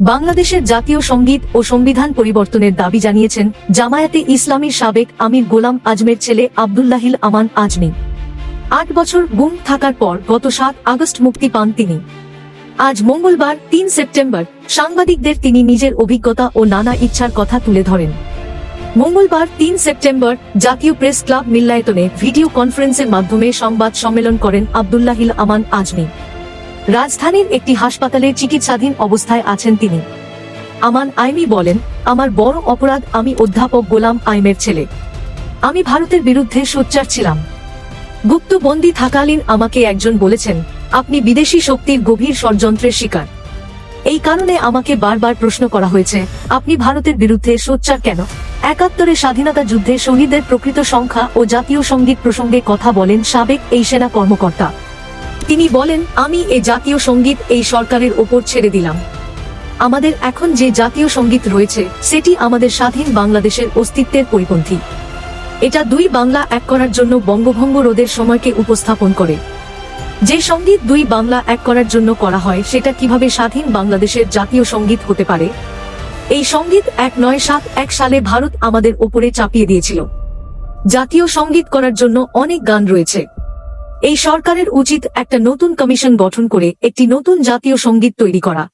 বাংলাদেশের জাতীয় সংগীত ও সংবিধান পরিবর্তনের দাবি জানিয়েছেন জামায়াতে ইসলামীর সাবেক আমির গোলাম আজমের ছেলে আবদুল্লাহিল আমান আজমি। আট বছর গুম থাকার পর গত সাত আগস্ট মুক্তি পান তিনি। আজ মঙ্গলবার তিন সেপ্টেম্বর সাংবাদিকদের তিনি নিজের অভিজ্ঞতা ও নানা ইচ্ছার কথা তুলে ধরেন। মঙ্গলবার তিন সেপ্টেম্বর জাতীয় প্রেস ক্লাব মিল্লায়তনে ভিডিও কনফারেন্সের মাধ্যমে সংবাদ সম্মেলন করেন আবদুল্লাহিল আমান আজমি। রাজধানীর একটি হাসপাতালে চিকিৎসাধীন অবস্থায় আছেন তিনি। আমান আইমি বলেন, আমার বড় অপরাধ, আমি অধ্যাপক গোলাম আইমের ছেলে। আমি ভারতের বিরুদ্ধে সোচ্চার ছিলাম। গুপ্তবন্দী থাকালীন আমাকে একজন বলেছেন, আপনি বিদেশি শক্তির গভীর ষড়যন্ত্রের শিকার। এই কারণে আমাকে বারবার প্রশ্ন করা হয়েছে, আপনি ভারতের বিরুদ্ধে সোচ্চার কেন? একাত্তরে স্বাধীনতা যুদ্ধে শহীদদের প্রকৃত সংখ্যা ও জাতীয় সংগীত প্রসঙ্গে কথা বলেন সাবেক এই সেনা কর্মকর্তা। তিনি বলেন, আমি এ জাতীয় সংগীত এই সরকারের ওপর ছেড়ে দিলাম। আমাদের এখন যে জাতীয় সংগীত রয়েছে, সেটি আমাদের স্বাধীন বাংলাদেশের অস্তিত্বের পরিপন্থী। এটা দুই বাংলা এক করার জন্য বঙ্গভঙ্গ রোধের সময়কে উপস্থাপন করে। যে সংগীত দুই বাংলা এক করার জন্য করা হয়, সেটা কীভাবে স্বাধীন বাংলাদেশের জাতীয় সংগীত হতে পারে? এই সংগীত এক নয় সাত এক সালে ভারত আমাদের ওপরে চাপিয়ে দিয়েছিল। জাতীয় সংগীত করার জন্য অনেক গান রয়েছে। এই সরকারের উচিত একটা নতুন কমিশন গঠন করে একটি নতুন জাতীয় সংগীত তৈরি করা।